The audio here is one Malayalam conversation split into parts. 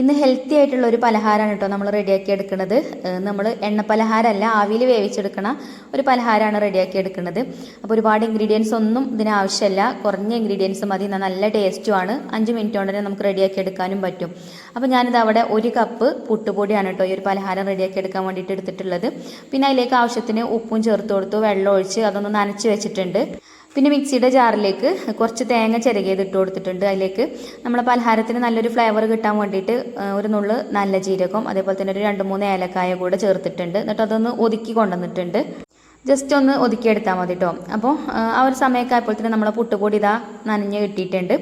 ഇന്ന് ഹെൽത്തി ആയിട്ടുള്ള ഒരു പലഹാരമാണ് കേട്ടോ നമ്മൾ റെഡിയാക്കി എടുക്കുന്നത്. നമ്മൾ എണ്ണ പലഹാരമല്ല ആവിയിൽ വേവിച്ചെടുക്കണ ഒരു പലഹാരമാണ് റെഡിയാക്കി എടുക്കുന്നത്. അപ്പോൾ ഒരുപാട് ഇൻഗ്രീഡിയൻസ് ഒന്നും ഇതിന് ആവശ്യമില്ല കുറഞ്ഞ ഇൻഗ്രീഡിയൻസ് മതി നല്ല ടേസ്റ്റുമാണ് അഞ്ച് മിനിറ്റ് കൊണ്ട് തന്നെ നമുക്ക് റെഡിയാക്കി എടുക്കാനും പറ്റും. അപ്പോൾ ഞാനിത് അവിടെ ഒരു കപ്പ് പുട്ടുപൊടിയാണ് കേട്ടോ ഈ ഒരു പലഹാരം റെഡിയാക്കി എടുക്കാൻ വേണ്ടിയിട്ട് എടുത്തിട്ടുള്ളത്. പിന്നെ അതിലേക്ക് ആവശ്യത്തിന് ഉപ്പും ചേർത്ത് കൊടുത്തു വെള്ളം ഒഴിച്ച് അതൊന്ന് നനച്ച് വെച്ചിട്ടുണ്ട്. പിന്നെ മിക്സിയുടെ ജാറിലേക്ക് കുറച്ച് തേങ്ങ ചിരകിയത് ഇട്ട് കൊടുത്തിട്ടുണ്ട്. അതിലേക്ക് നമ്മളെ പലഹാരത്തിന് നല്ലൊരു ഫ്ലേവർ കിട്ടാൻ വേണ്ടിയിട്ട് ഒരു നുള്ള് നല്ല ജീരകം അതേപോലെ തന്നെ ഒരു രണ്ട് മൂന്ന് ഏലക്കായ കൂടെ ചേർത്തിട്ടുണ്ട്. എന്നിട്ട് അതൊന്ന് ഒതുക്കി കൊണ്ടുവന്നിട്ടുണ്ട്. ജസ്റ്റ് ഒന്ന് ഒതുക്കിയെടുത്താൽ മതി കേട്ടോ അപ്പോൾ ആ ഒരു സമയമൊക്കെ ആയപ്പോൾ തന്നെ നമ്മളെ പുട്ടുപൊടി ഇതാ നനഞ്ഞ് കിട്ടിയിട്ടുണ്ട്.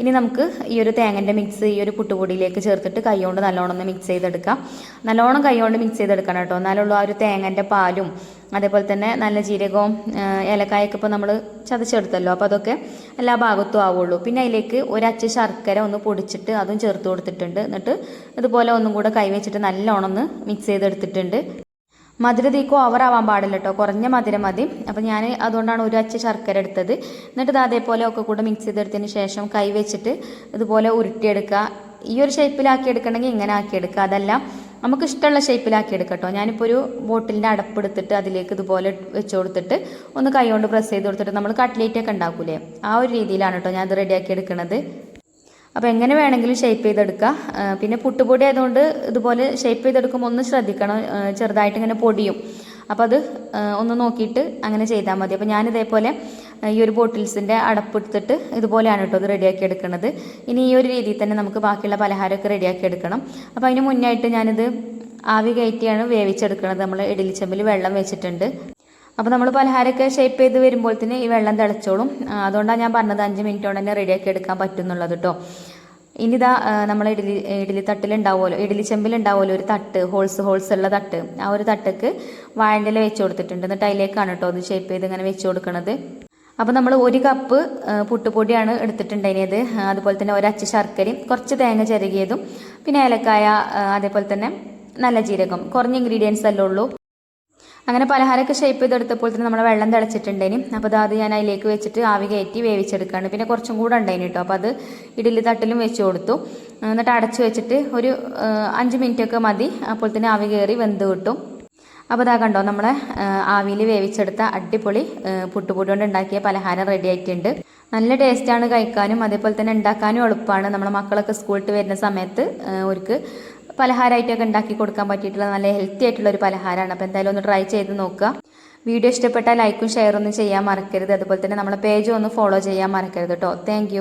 ഇനി നമുക്ക് ഈ ഒരു തേങ്ങന്റെ മിക്സ് ഈ ഒരു പുട്ടുപൊടിയിലേക്ക് ചേർത്തിട്ട് കൈകൊണ്ട് നല്ലോണം ഒന്ന് മിക്സ് ചെയ്തെടുക്കാം. നല്ലോണം കൈകൊണ്ട് മിക്സ് ചെയ്തെടുക്കണം കേട്ടോ എന്നാലുള്ള ആ ഒരു തേങ്ങന്റെ പാലും അതേപോലെ തന്നെ നല്ല ജീരകവും ഏലക്കായൊക്കെ ഇപ്പോൾ നമ്മൾ ചതച്ചെടുത്തല്ലോ. അപ്പോൾ അതൊക്കെ എല്ലാ ഭാഗത്തും ആവുള്ളൂ. പിന്നെ അതിലേക്ക് ഒരച്ച് ശർക്കര ഒന്ന് പൊടിച്ചിട്ട് അതും ചേർത്ത് കൊടുത്തിട്ടുണ്ട്. എന്നിട്ട് ഇതുപോലെ ഒന്നും കൂടെ കൈവച്ചിട്ട് നല്ലോണം ഒന്ന് മിക്സ് ചെയ്തെടുത്തിട്ടുണ്ട്. മധുരം ഓവറാവാൻ പാടില്ല കേട്ടോ കുറഞ്ഞ മധുരം മതി. അപ്പം ഞാൻ അതുകൊണ്ടാണ് ഒരു അച്ച ശർക്കര എടുത്തത്. എന്നിട്ട് ഇത് അതേപോലെ ഒക്കെ കൂടെ മിക്സ് ചെയ്തെടുത്തതിന് ശേഷം കൈ വെച്ചിട്ട് ഇതുപോലെ ഉരുട്ടിയെടുക്കുക. ഈ ഒരു ഷേപ്പിലാക്കി എടുക്കണമെങ്കിൽ ഇങ്ങനെ ആക്കിയെടുക്കുക അതല്ല നമുക്ക് ഇഷ്ടമുള്ള ഷേപ്പിലാക്കി എടുക്കാം കേട്ടോ ഞാനിപ്പോൾ ഒരു ബോട്ടിലിന്റെ അടപ്പെടുത്തിട്ട് അതിലേക്ക് ഇതുപോലെ വെച്ച് കൊടുത്തിട്ട് ഒന്ന് കൈ കൊണ്ട് പ്രസ് ചെയ്ത് കൊടുത്തിട്ട് നമ്മൾ കട്ട്ലേറ്റ് ഒക്കെ ഉണ്ടാക്കൂലേ? ആ ഒരു രീതിയിലാണ് കേട്ടോ ഞാൻ ഇത് റെഡിയാക്കി എടുക്കുന്നത് അപ്പോൾ എങ്ങനെ വേണമെങ്കിലും ഷേപ്പ് ചെയ്തെടുക്കുക പിന്നെ പുട്ടുപൊടി ആയതുകൊണ്ട് ഇതുപോലെ ഷേപ്പ് ചെയ്തെടുക്കുമ്പോൾ ഒന്ന് ശ്രദ്ധിക്കണം. ചെറുതായിട്ട് ഇങ്ങനെ പൊടിയും. അപ്പോൾ അത് ഒന്ന് നോക്കിയിട്ട് അങ്ങനെ ചെയ്താൽ മതി. അപ്പോൾ ഞാൻ ഇതേപോലെ ഈ ഒരു ബോട്ടിൽസിന്റെ അടപ്പെടുത്തിട്ട് ഇതുപോലെയാണ് കേട്ടോ അത് റെഡിയാക്കി എടുക്കുന്നത്. ഇനി ഈ ഒരു രീതിയിൽ തന്നെ നമുക്ക് ബാക്കിയുള്ള പലഹാരമൊക്കെ റെഡിയാക്കി എടുക്കണം. അപ്പോൾ അതിന് മുന്നായിട്ട് ഞാനിത് ആവി കയറ്റിയാണ് വേവിച്ചെടുക്കുന്നത്. നമ്മൾ ഇഡലിച്ചമ്പിൽ വെള്ളം വെച്ചിട്ടുണ്ട്. അപ്പോൾ നമ്മൾ പലഹാരമൊക്കെ ഷേപ്പ് ചെയ്ത് വരുമ്പോൾ തന്നെ ഈ വെള്ളം തിളച്ചോളും. അതുകൊണ്ടാണ് ഞാൻ പറഞ്ഞത് അഞ്ച് മിനിറ്റ് കൊണ്ട് തന്നെ റെഡിയാക്കി എടുക്കാൻ പറ്റുന്നുള്ളത് കേട്ടോ ഇനിതാ നമ്മൾ ഇഡലി ഇഡലി തട്ടിലുണ്ടാവുമല്ലോ ഇഡലി ചെമ്പിലുണ്ടാവുമല്ലോ ഒരു തട്ട് ഹോൾസ് ഹോൾസ് ഉള്ള തട്ട്. ആ ഒരു തട്ടക്ക് വാഴന്റെ വെച്ച് കൊടുത്തിട്ടുണ്ട്. എന്നിട്ട് അതിലേക്കാണ് കേട്ടോ അത് ഷേപ്പ് ചെയ്ത് ഇങ്ങനെ വെച്ച് കൊടുക്കുന്നത് അപ്പോൾ നമ്മൾ ഒരു കപ്പ് പുട്ടുപൊടിയാണ് എടുത്തിട്ടുണ്ടായിരുന്നത്. അതുപോലെ തന്നെ ഒരച്ച് ശർക്കരയും കുറച്ച് തേങ്ങ ചിരകിയതും പിന്നെ ഏലക്കായ അതേപോലെ തന്നെ നല്ല ജീരകം. കുറഞ്ഞ ഇൻഗ്രീഡിയൻസ് അല്ലേ ഉള്ളൂ. അങ്ങനെ പലഹാരമൊക്കെ ഷേപ്പ് ചെയ്തെടുത്തപ്പോൾ തന്നെ നമ്മൾ വെള്ളം തിളച്ചിട്ടുണ്ടേനും അപ്പോൾ അത് ഞാൻ അതിലേക്ക് വെച്ചിട്ട് ആവി കയറ്റി വേവിച്ചെടുക്കുകയാണ്. പിന്നെ കുറച്ചും കൂടെ ഉണ്ടായിന് കേട്ടോ. അപ്പോൾ അത് ഇഡലി തട്ടിലും വെച്ച് കൊടുത്തു. എന്നിട്ട് അടച്ചു വെച്ചിട്ട് ഒരു അഞ്ച് മിനിറ്റൊക്കെ മതി. അപ്പോൾ തന്നെ ആവി കയറി വെന്ത് കിട്ടും. അപ്പോൾ ഇതാ കണ്ടോ നമ്മളെ ആവിയിൽ വേവിച്ചെടുത്ത അടിപൊളി പുട്ടുപൊടി കൊണ്ട് ഉണ്ടാക്കിയ പലഹാരം റെഡി ആയിട്ടുണ്ട്. നല്ല ടേസ്റ്റാണ് കഴിക്കാനും അതേപോലെ തന്നെ ഉണ്ടാക്കാനും എളുപ്പമാണ്. നമ്മളെ മക്കളൊക്കെ സ്കൂളിൽ വരുന്ന സമയത്ത് ഒരുക്ക് പലഹാരമായിട്ടൊക്കെ ഉണ്ടാക്കി കൊടുക്കാൻ പറ്റിയിട്ടുള്ള നല്ല ഹെൽത്തി ആയിട്ടുള്ള ഒരു പലഹാരമാണ് അപ്പോൾ എന്തായാലും ഒന്ന് ട്രൈ ചെയ്ത് നോക്കുക. വീഡിയോ ഇഷ്ടപ്പെട്ടാൽ ലൈക്കും ഷെയറും ഒന്നും ചെയ്യാൻ മറക്കരുത്. അതുപോലെ തന്നെ നമ്മളെ പേജ് ഒന്ന് ഫോളോ ചെയ്യാൻ മറക്കരുത് കേട്ടോ താങ്ക്